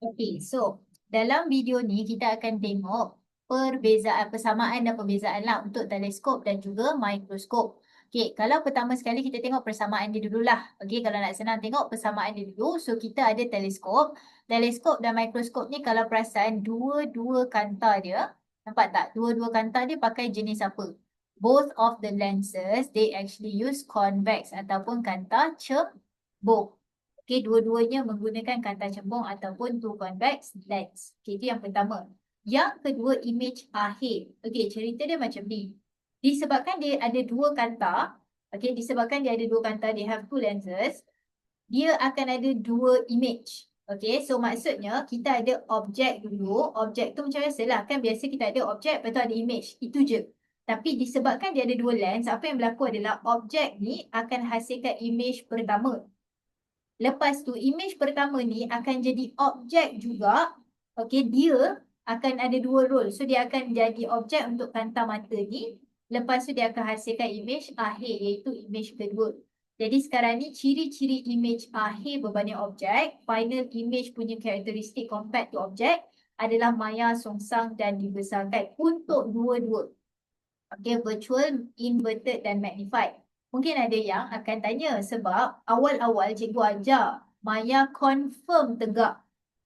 Okay, so dalam video ni kita akan tengok perbezaan, persamaan dan perbezaan lah untuk teleskop dan juga mikroskop. Okay, kalau pertama sekali kita tengok persamaan dia dululah. Okay, kalau nak senang tengok persamaan dia dulu. So, kita ada teleskop. Teleskop dan mikroskop ni kalau perasan dua-dua kanta dia. Nampak tak? Dua-dua kanta dia pakai jenis apa? Both of the lenses, they actually use convex ataupun kanta cembung. Okay, dua-duanya menggunakan kanta cembung ataupun two convex lens. Okay, itu yang pertama. Yang kedua, image akhir. Okay, cerita dia macam ni. Disebabkan dia ada dua kanta, okay, disebabkan dia ada dua kanta, they have two lenses, dia akan ada dua image. Okay, so maksudnya kita ada objek dulu. Objek tu macam biasa lah. Kan biasa kita ada objek, lepas tu ada image. Itu je. Tapi disebabkan dia ada dua lens, apa yang berlaku adalah objek ni akan hasilkan image pertama. Lepas tu image pertama ni akan jadi objek juga. Okay, dia akan ada dua role. So dia akan jadi objek untuk kanta mata ni. Lepas tu dia akan hasilkan image akhir iaitu image kedua. Jadi sekarang ni ciri-ciri image akhir berbanding objek. Final image punya karakteristik compared to objek adalah maya, songsang dan dibesarkan untuk dua-dua. Okay, virtual, inverted dan magnified. Mungkin ada yang akan tanya sebab awal-awal cikgu ajar Maya confirm tegak.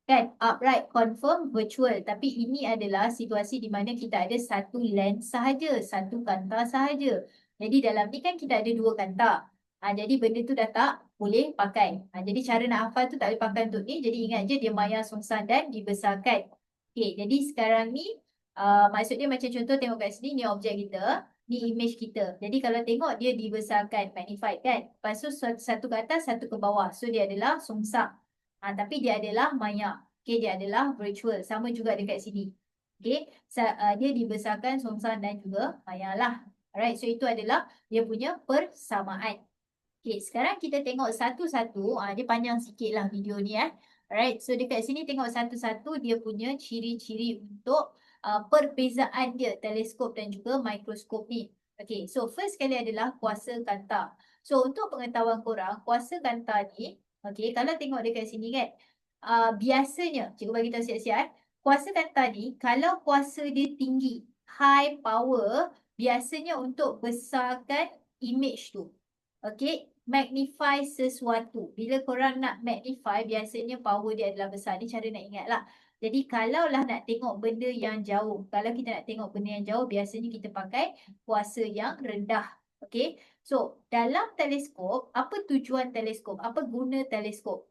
Kan? Upright confirm virtual. Tapi ini adalah situasi di mana kita ada satu lens sahaja. Satu kanta sahaja. Jadi dalam ni kan kita ada dua kanta. Ha, jadi benda tu dah tak boleh pakai. Ha, jadi cara nak hafal tu tak boleh pakai untuk ni. Jadi ingat je dia Maya sungsan dan dibesarkan. Okay, jadi sekarang ni uh, maksud dia macam contoh tengok kat sini ni objek kita ni image kita. Jadi kalau tengok dia dibesarkan, magnified kan. Lepas tu satu ke atas, satu ke bawah. So dia adalah sungsang. Ha, tapi dia adalah maya. Okay, dia adalah virtual. Sama juga dekat sini. Okay, uh, dia dibesarkan sungsang dan juga maya lah. Alright, so itu adalah dia punya persamaan. Okay, sekarang kita tengok satu-satu. Ha, dia panjang sikit lah video ni eh. Alright, so dekat sini tengok satu-satu dia punya ciri-ciri untuk uh, perbezaan dia teleskop dan juga mikroskop ni. Okay, so first sekali adalah kuasa kanta. So untuk pengetahuan korang, kuasa kanta ni, okay, kalau tengok dekat sini kan, uh, biasanya, cikgu bagi tahu siap-siap kuasa kanta ni, kalau kuasa dia tinggi, high power, biasanya untuk besarkan image tu. Okay, magnify sesuatu. Bila korang nak magnify, biasanya power dia adalah besar. Ni cara nak ingat lah. Jadi kalaulah nak tengok benda yang jauh, kalau kita nak tengok benda yang jauh, biasanya kita pakai kuasa yang rendah. Okay, so dalam teleskop, apa tujuan teleskop? Apa guna teleskop?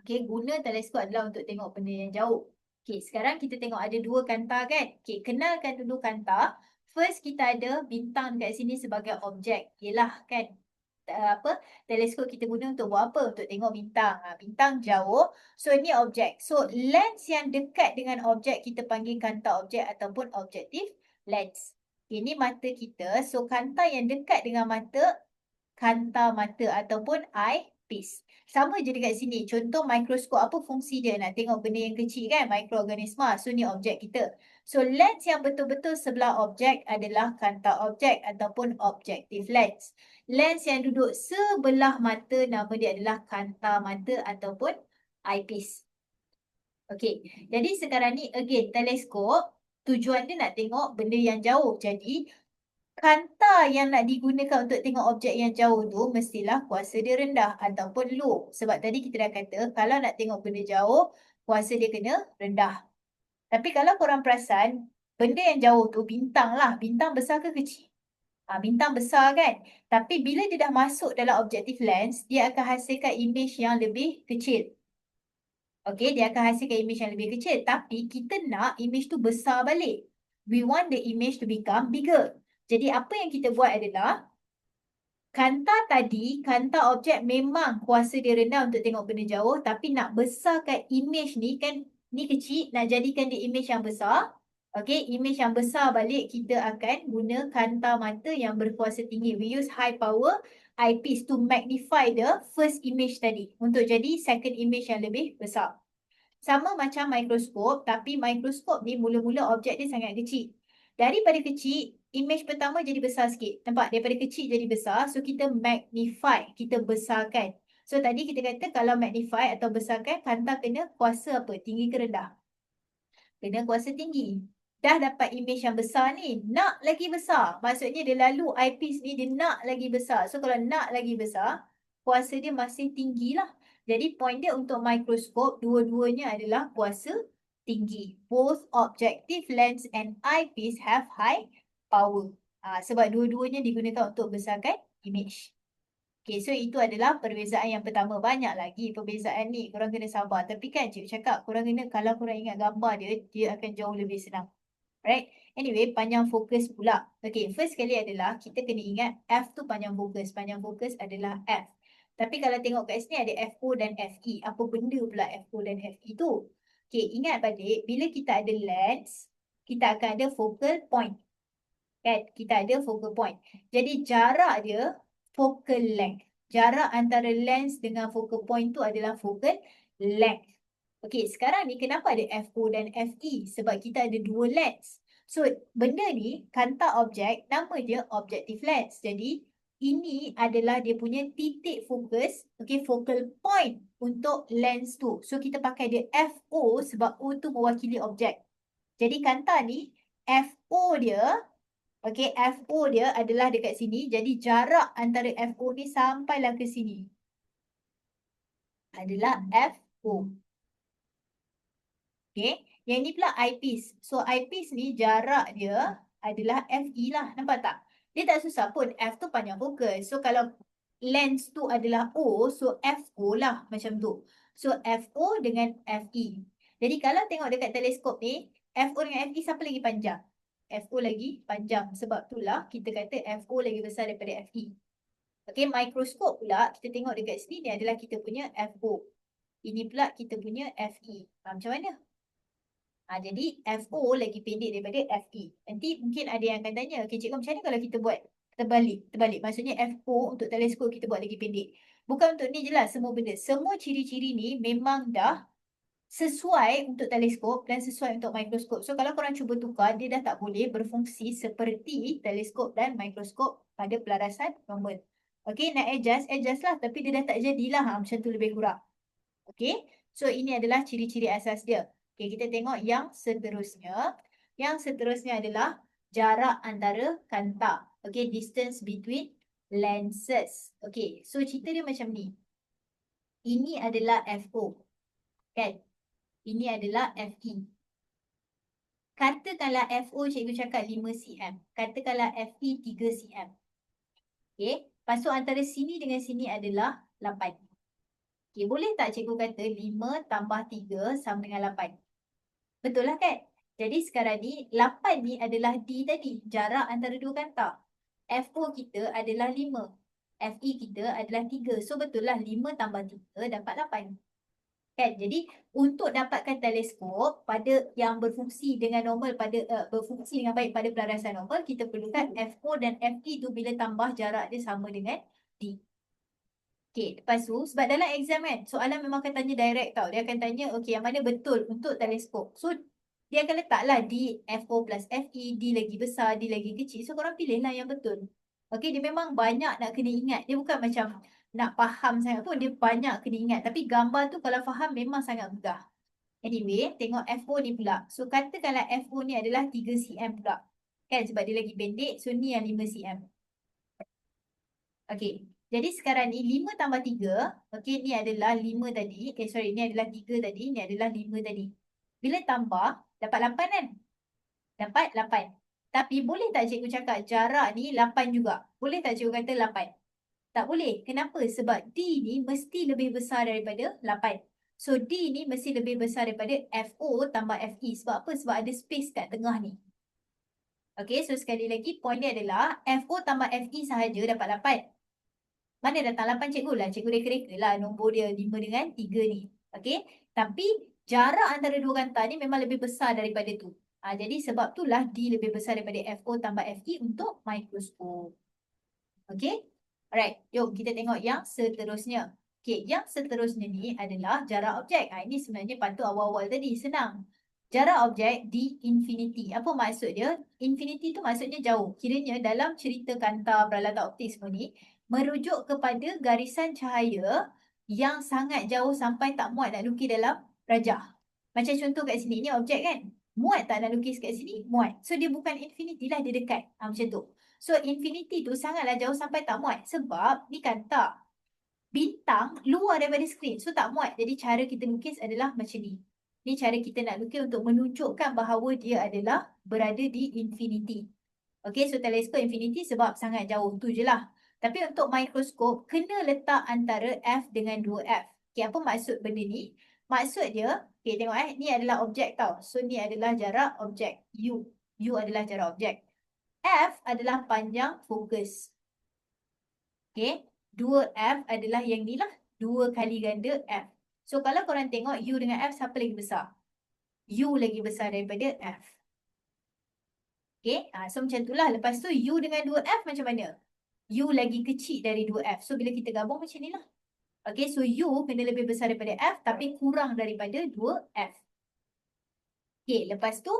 Okay, guna teleskop adalah untuk tengok benda yang jauh. Okay, sekarang kita tengok ada dua kanta kan? Okay, kenalkan dulu kanta. First kita ada bintang kat sini sebagai objek. Yelah kan, apa teleskop kita guna untuk buat apa? Untuk tengok bintang. Uh, bintang jauh. So ini objek. So lens yang dekat dengan objek kita panggil kanta objek ataupun objektif lens. Ini mata kita. So kanta yang dekat dengan mata kanta mata ataupun eyepiece sama je dekat sini. Contoh mikroskop apa fungsi dia? Nak tengok benda yang kecil kan mikroorganisma. So ni objek kita. So lens yang betul-betul sebelah objek adalah kanta objek ataupun objektif lens. Lens yang duduk sebelah mata nama dia adalah kanta mata ataupun eyepiece. Okey, jadi sekarang ni again teleskop tujuan dia nak tengok benda yang jauh. Jadi kanta yang nak digunakan untuk tengok objek yang jauh tu mestilah kuasa dia rendah ataupun low. Sebab tadi kita dah kata kalau nak tengok benda jauh kuasa dia kena rendah. Tapi kalau korang perasan benda yang jauh tu bintang lah. Bintang besar ke kecil? Ha, bintang besar kan. Tapi bila dia dah masuk dalam objektif lens, dia akan hasilkan image yang lebih kecil. Okay, dia akan hasilkan image yang lebih kecil. Tapi kita nak image tu besar balik. We want the image to become bigger. Jadi apa yang kita buat adalah, kanta tadi, kanta objek memang kuasa dia rendah untuk tengok benda jauh. Tapi nak besarkan image ni kan, ni kecil, nak jadikan dia image yang besar. Okay, image yang besar balik kita akan guna kanta mata yang berkuasa tinggi. We use high power eyepiece to magnify the first image tadi untuk jadi second image yang lebih besar. Sama macam mikroskop tapi mikroskop ni mula-mula objek dia sangat kecil. Daripada kecil, image pertama jadi besar sikit. Nampak? Daripada kecil jadi besar. So kita magnify, kita besarkan. So tadi kita kata kalau magnify atau besarkan kanta kena kuasa apa? Tinggi ke rendah? Kena kuasa tinggi. Dah dapat image yang besar ni, nak lagi besar. Maksudnya dia lalu eyepiece ni dia nak lagi besar. So kalau nak lagi besar, kuasa dia masih tinggi lah. Jadi point dia untuk mikroskop dua-duanya adalah kuasa tinggi. Both objective lens and eyepiece have high power. Ha, sebab dua-duanya digunakan untuk besarkan image. Okay, so itu adalah perbezaan yang pertama. Banyak lagi perbezaan ni. Korang kena sabar. Tapi kan cikgu cakap, korang kena kalau korang ingat gambar dia, dia akan jauh lebih senang. Right? Anyway, panjang fokus pula. Okay, first kali adalah kita kena ingat F tu panjang fokus. Panjang fokus adalah F. Tapi kalau tengok kat sini ada FO dan FE. Apa benda pula FO dan FE tu? Okay, ingat balik bila kita ada lens, kita akan ada focal point. Kan? Kita ada focal point. Jadi jarak dia focal length. Jarak antara lens dengan focal point tu adalah focal length. Okey, sekarang ni kenapa ada FO dan FE? Sebab kita ada dua lens. So, benda ni, kanta objek, nama dia objective lens. Jadi, ini adalah dia punya titik fokus, okay, focal point untuk lens tu. So, kita pakai dia FO sebab O tu mewakili objek. Jadi, kanta ni, FO dia, okay, FO dia adalah dekat sini. Jadi, jarak antara FO ni sampailah ke sini. Adalah FO. Okay. Yang ni pula eyepiece. So eyepiece ni jarak dia adalah FE lah. Nampak tak? Dia tak susah pun. F tu panjang fokus. So kalau lens tu adalah O, so FO lah macam tu. So FO dengan FE. Jadi kalau tengok dekat teleskop ni, FO dengan FE siapa lagi panjang? FO lagi panjang. Sebab tu lah kita kata FO lagi besar daripada FE. Okay, mikroskop pula kita tengok dekat sini ni adalah kita punya FO. Ini pula kita punya FE. Ha, macam mana? Ha, jadi FO lagi pendek daripada FE. Nanti mungkin ada yang akan tanya, okay cikgu macam mana kalau kita buat terbalik? Terbalik. Maksudnya FO untuk teleskop kita buat lagi pendek. Bukan untuk ni je lah semua benda. Semua ciri-ciri ni memang dah sesuai untuk teleskop dan sesuai untuk mikroskop. So kalau korang cuba tukar, dia dah tak boleh berfungsi seperti teleskop dan mikroskop pada pelarasan normal. Okay, nak adjust, adjust lah. Tapi dia dah tak jadilah ha, macam tu lebih kurang. Okay, so ini adalah ciri-ciri asas dia. Okay, kita tengok yang seterusnya. Yang seterusnya adalah jarak antara kanta. Okay, distance between lenses. Okay, so cerita dia macam ni. Ini adalah FO. Kan? Ini adalah FE. Katakanlah FO cikgu cakap 5 cm. Katakanlah FE 3 cm. Okay, pasal antara sini dengan sini adalah 8. Okay, boleh tak cikgu kata 5 tambah 3 sama dengan 8? Betul lah kan? Jadi sekarang ni 8 ni adalah D tadi. Jarak antara dua kanta. FO kita adalah 5. FE kita adalah 3. So betul lah 5 tambah 3 dapat 8. Kan? Jadi untuk dapatkan teleskop pada yang berfungsi dengan normal pada uh, berfungsi dengan baik pada pelarasan normal kita perlukan FO dan FE tu bila tambah jarak dia sama dengan D. Okay, lepas tu sebab dalam exam kan soalan memang akan tanya direct tau. Dia akan tanya okay yang mana betul untuk teleskop. So dia akan letaklah D FO plus FE, D lagi besar, D lagi kecil. So korang pilihlah yang betul. Okay, dia memang banyak nak kena ingat. Dia bukan macam nak faham sangat pun. Dia banyak kena ingat. Tapi gambar tu kalau faham memang sangat mudah. Anyway, tengok FO ni pula. So katakanlah FO ni adalah 3 cm pula. Kan sebab dia lagi pendek. So ni yang 5 cm. Okay. Jadi sekarang ni 5 tambah 3, okey ni adalah 5 tadi. Eh sorry, ni adalah 3 tadi, ni adalah 5 tadi. Bila tambah, dapat 8 kan? Dapat 8. Tapi boleh tak cikgu cakap jarak ni 8 juga? Boleh tak cikgu kata 8? Tak boleh. Kenapa? Sebab D ni mesti lebih besar daripada 8. So D ni mesti lebih besar daripada FO tambah FE. Sebab apa? Sebab ada space kat tengah ni. Okay, so sekali lagi point dia adalah FO tambah FE sahaja dapat 8. Mana datang 8 cikgu lah. Cikgu reka-reka lah nombor dia 5 dengan 3 ni. Okay. Tapi jarak antara dua kanta ni memang lebih besar daripada tu. Ha, jadi sebab tu lah D lebih besar daripada FO tambah FE untuk mikroskop. Okay. Alright. Jom kita tengok yang seterusnya. Okay. Yang seterusnya ni adalah jarak objek. Ha, ini sebenarnya patut awal-awal tadi. Senang. Jarak objek di infinity. Apa maksud dia? Infinity tu maksudnya jauh. Kiranya dalam cerita kanta peralatan optik semua ni, merujuk kepada garisan cahaya yang sangat jauh sampai tak muat nak lukis dalam rajah. Macam contoh kat sini, ni objek kan? Muat tak nak lukis kat sini? Muat. So dia bukan infinity lah, dia dekat. Ha, macam tu. So infinity tu sangatlah jauh sampai tak muat. Sebab ni kan tak. Bintang luar daripada skrin. So tak muat. Jadi cara kita lukis adalah macam ni. Ni cara kita nak lukis untuk menunjukkan bahawa dia adalah berada di infinity. Okay, so teleskop infinity sebab sangat jauh tu je lah. Tapi untuk mikroskop, kena letak antara F dengan 2F. Okay, apa maksud benda ni? Maksud dia, okay tengok eh, ni adalah objek tau. So ni adalah jarak objek U. U adalah jarak objek. F adalah panjang fokus. Okay, 2F adalah yang ni lah. 2 kali ganda F. So kalau korang tengok U dengan F, siapa lagi besar? U lagi besar daripada F. Okay, ha, so macam tu lah. Lepas tu U dengan 2F macam mana? U lagi kecil dari 2F. So bila kita gabung macam ni lah. Okay, so U kena lebih besar daripada F tapi kurang daripada 2F. Okay, lepas tu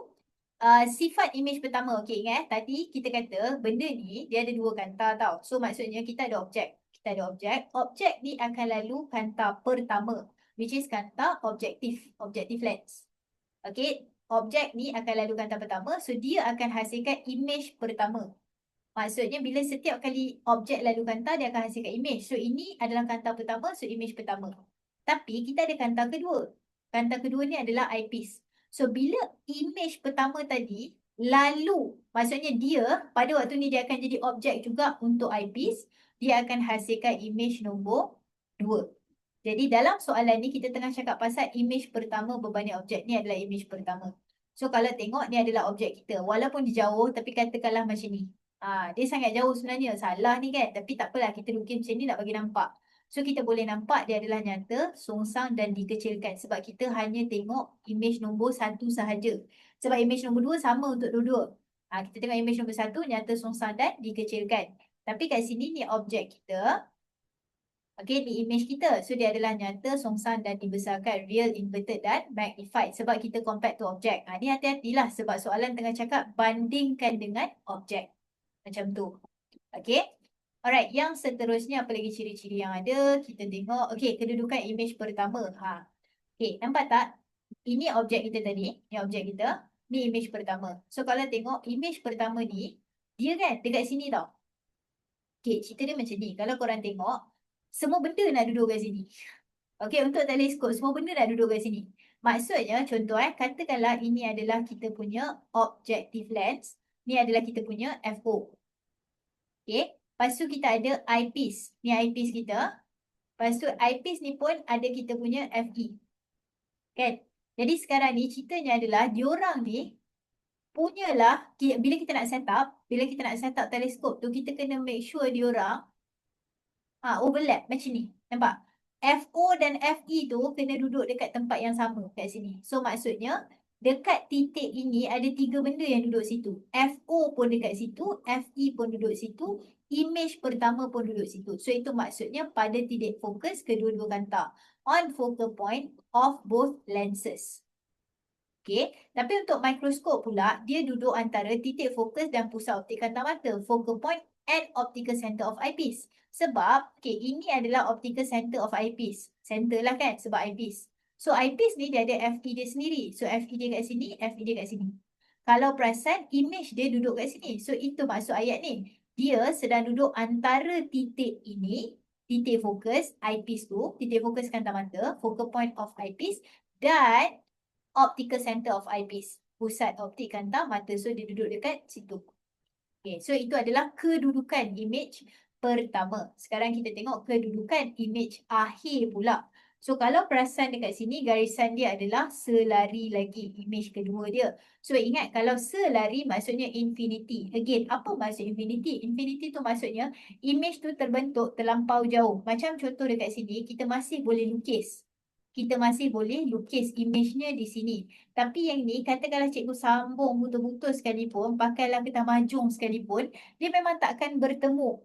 uh, sifat image pertama. Okay, ingat eh, tadi kita kata benda ni dia ada dua kanta tau. So maksudnya kita ada objek. Kita ada objek. Objek ni akan lalu kanta pertama. Which is kanta objektif. Objektif lens. Okay, objek ni akan lalu kanta pertama. So dia akan hasilkan image pertama. Maksudnya bila setiap kali objek lalu kanta dia akan hasilkan image. So ini adalah kanta pertama, so image pertama. Tapi kita ada kanta kedua. Kanta kedua ni adalah eyepiece. So bila image pertama tadi lalu, maksudnya dia pada waktu ni dia akan jadi objek juga untuk eyepiece. Dia akan hasilkan image nombor dua. Jadi dalam soalan ni kita tengah cakap pasal image pertama berbanding objek. Ni adalah image pertama. So kalau tengok ni adalah objek kita. Walaupun dia jauh tapi katakanlah macam ni. Ha, dia sangat jauh sebenarnya. Salah ni kan. Tapi tak apalah. Kita lukis macam ni nak bagi nampak. So kita boleh nampak dia adalah nyata, songsang dan dikecilkan. Sebab kita hanya tengok image nombor satu sahaja. Sebab image nombor dua sama untuk dua-dua. Ha, kita tengok image nombor satu, nyata, songsang dan dikecilkan. Tapi kat sini ni objek kita. Okay, ni image kita. So dia adalah nyata, songsang dan dibesarkan. Real, inverted dan magnified. Sebab kita compare to objek. Ha, ni hati-hatilah sebab soalan tengah cakap bandingkan dengan objek. Macam tu. Okay. Alright. Yang seterusnya apa lagi ciri-ciri yang ada. Kita tengok. Okay. Kedudukan image pertama. Ha. Okay. Nampak tak? Ini objek kita tadi. Ini objek kita. Ni image pertama. So kalau tengok image pertama ni. Dia kan dekat sini tau. Okay. Cerita dia macam ni. Kalau korang tengok. Semua benda nak duduk kat sini. Okay. Untuk teleskop. Semua benda nak duduk kat sini. Maksudnya contoh eh. Katakanlah ini adalah kita punya objective lens. Ni adalah kita punya FO. Okay. Lepas tu kita ada eyepiece. Ni eyepiece kita. Lepas tu eyepiece ni pun ada kita punya FE. Kan? Jadi sekarang ni ceritanya adalah diorang ni punyalah bila kita nak set up, bila kita nak set up teleskop tu kita kena make sure diorang ha, overlap macam ni. Nampak? FO dan FE tu kena duduk dekat tempat yang sama kat sini. So maksudnya dekat titik ini ada tiga benda yang duduk situ. FO pun dekat situ, FE pun duduk situ, image pertama pun duduk situ. So itu maksudnya pada titik fokus kedua-dua kanta. On focal point of both lenses. Okay, tapi untuk mikroskop pula, dia duduk antara titik fokus dan pusat optik kanta mata. Focal point and optical center of eyepiece. Sebab, okay, ini adalah optical center of eyepiece. Center lah kan, sebab eyepiece. So eyepiece ni dia ada FE dia sendiri. So FE dia kat sini, FE dia kat sini. Kalau perasan image dia duduk kat sini. So itu maksud ayat ni. Dia sedang duduk antara titik ini, titik fokus eyepiece tu, titik fokus kanta mata, focal point of eyepiece dan optical center of eyepiece. Pusat optik kanta mata. So dia duduk dekat situ. Okay, so itu adalah kedudukan image pertama. Sekarang kita tengok kedudukan image akhir pula. So kalau perasan dekat sini garisan dia adalah selari lagi image kedua dia. So ingat kalau selari maksudnya infinity. Again apa maksud infinity? Infinity tu maksudnya image tu terbentuk terlampau jauh. Macam contoh dekat sini kita masih boleh lukis. Kita masih boleh lukis image-nya di sini. Tapi yang ni katakanlah cikgu sambung betul-betul sekalipun, pakailah kita majung sekalipun, dia memang takkan bertemu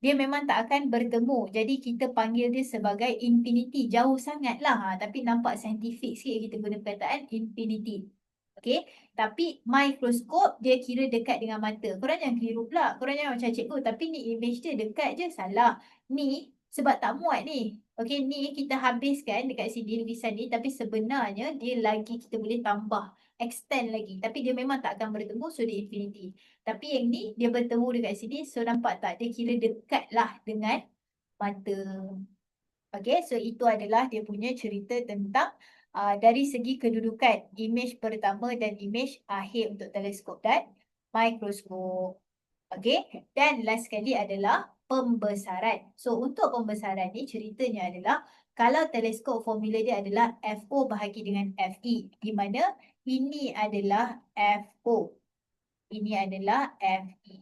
dia memang tak akan bertemu. Jadi kita panggil dia sebagai infinity. Jauh sangat lah. Ha. Tapi nampak saintifik sikit kita guna perkataan infinity. Okay. Tapi mikroskop dia kira dekat dengan mata. Korang jangan keliru pula. Korang jangan macam cikgu. Tapi ni image dia dekat je. Salah. Ni sebab tak muat ni. Okey, ni kita habiskan dekat sini lukisan ni tapi sebenarnya dia lagi kita boleh tambah, extend lagi. Tapi dia memang tak akan bertemu so dia infinity. Tapi yang ni dia bertemu dekat sini so nampak tak dia kira dekat lah dengan mata. Okey, so itu adalah dia punya cerita tentang uh, dari segi kedudukan image pertama dan image akhir untuk teleskop dan mikroskop. Okey, dan last sekali adalah pembesaran. So untuk pembesaran ni ceritanya adalah kalau teleskop formula dia adalah FO bahagi dengan FE di mana ini adalah FO. Ini adalah FE.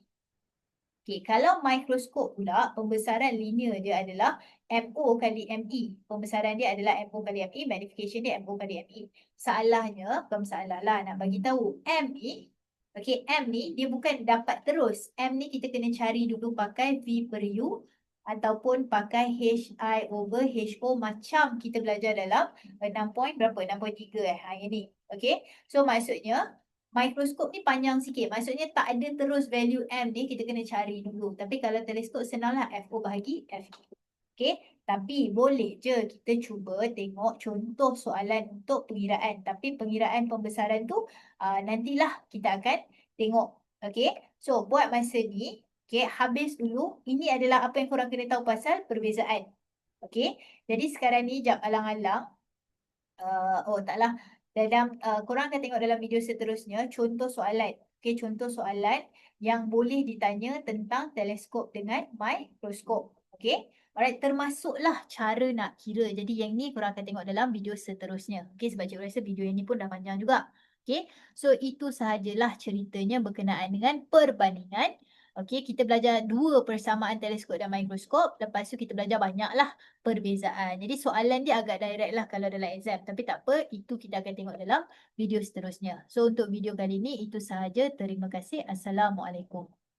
Okey, kalau mikroskop pula pembesaran linear dia adalah MO kali ME. Pembesaran dia adalah MO kali ME, magnification dia MO kali ME. Salahnya, bukan masalah lah nak bagi tahu ME Okey, M ni dia bukan dapat terus. M ni kita kena cari dulu pakai V per U ataupun pakai HI over HO macam kita belajar dalam 6 point berapa? 6.3 eh. Ha, yang ni. Okey. So maksudnya mikroskop ni panjang sikit. Maksudnya tak ada terus value M ni kita kena cari dulu. Tapi kalau teleskop senanglah FO bahagi FE. Okay. Tapi boleh je kita cuba tengok contoh soalan untuk pengiraan. Tapi pengiraan pembesaran tu uh, nantilah kita akan tengok. Okay. So buat masa ni. Okay. Habis dulu. Ini adalah apa yang korang kena tahu pasal perbezaan. Okay. Jadi sekarang ni jap alang-alang. Uh, oh taklah dalam uh, korang akan tengok dalam video seterusnya contoh soalan. Okey, contoh soalan yang boleh ditanya tentang teleskop dengan mikroskop. Okey. Alright, termasuklah cara nak kira. Jadi yang ni korang akan tengok dalam video seterusnya. Okey, sebab cikgu rasa video ni pun dah panjang juga. Okey. So itu sahajalah ceritanya berkenaan dengan perbandingan Okey, kita belajar dua persamaan teleskop dan mikroskop. Lepas tu kita belajar banyaklah perbezaan. Jadi soalan dia agak direct lah kalau dalam exam. Tapi tak apa, itu kita akan tengok dalam video seterusnya. So untuk video kali ini itu sahaja. Terima kasih. Assalamualaikum.